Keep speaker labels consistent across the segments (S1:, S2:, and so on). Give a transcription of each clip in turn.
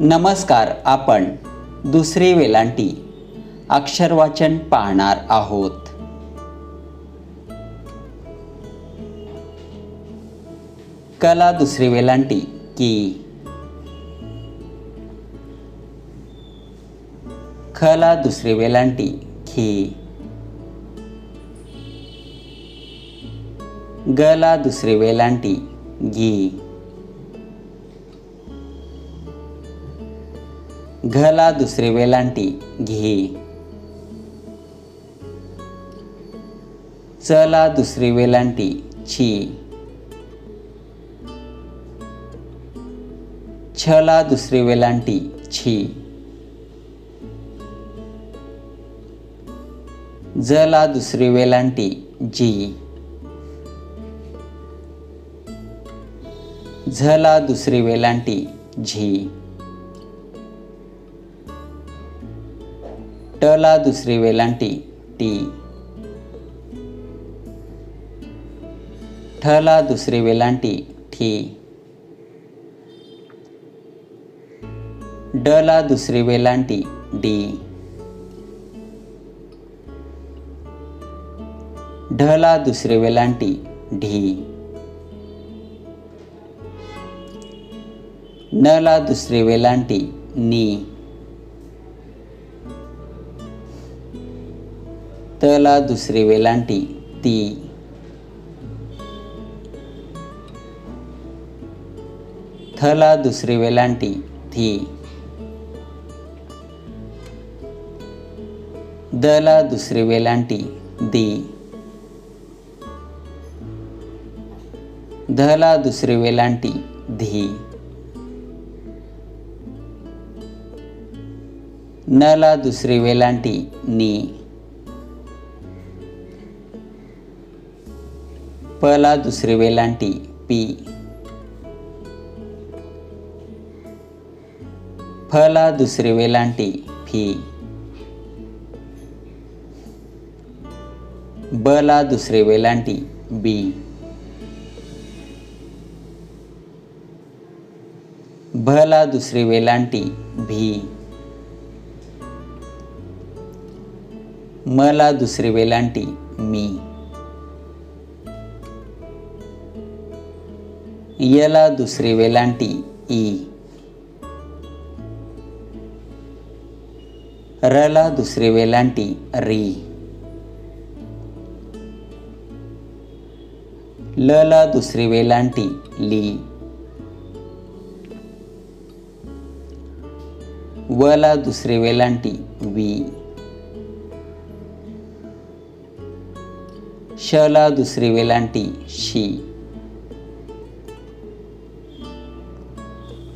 S1: नमस्कार आपण दुसरी वेलांटी अक्षरवाचन पाहणार आहोत. कला दुसरी वेलांटी की खला दुसरी वेलांटी खी गला दुसरी वेलांटी गी घला दुसरी वेलांटी घी. चला दुसरी वेलांटी छी. छला दुसरी वेलांटी छी. जला दुसरी वेलांटी जी. झला दुसरी वेलांटी झी. टला दुसरी वेलांटी टी? ठला दुसरी वेलांटी ठी. डला दुसरी वेलांटी डी. ढला दुसरी वेलांटी ढी. नला दुसरी वेलांटी नी. तला दुसरी वेलांटी ती. थला दुसरी वेलांटी थी दला दुसरी वेलांटी दी. धला दुसरी वेलांटी धी. नला दुसरी वेलांटी नी. पला दुसरी वेलांटी पी. फला दुसरी वेलांटी फी. बला दुसरी वेलांटी बी. भला दुसरी वेलांटी भी. मला दुसरी वेलांटी मी. यला दुसरी वेलांटी ई. रला दुसरी वेलांटी री. लला दुसरी वेलांटी ली. वला दुसरी वेलांटी वी. शला दुसरी वेलांटी शी.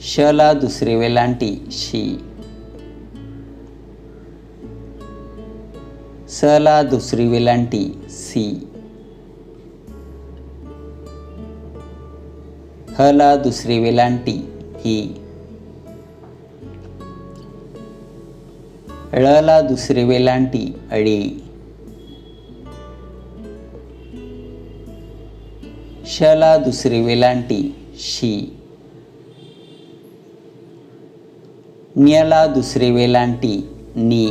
S1: शला दुसरी वेलांटी शी. सला दुसरी वेलांटी सी. हला दुसरी वेलांटी ही. ळला दुसरी वेलांटी अळी शला दुसरी वेलांटी शी. न्यला दुसरी वेलांटी नी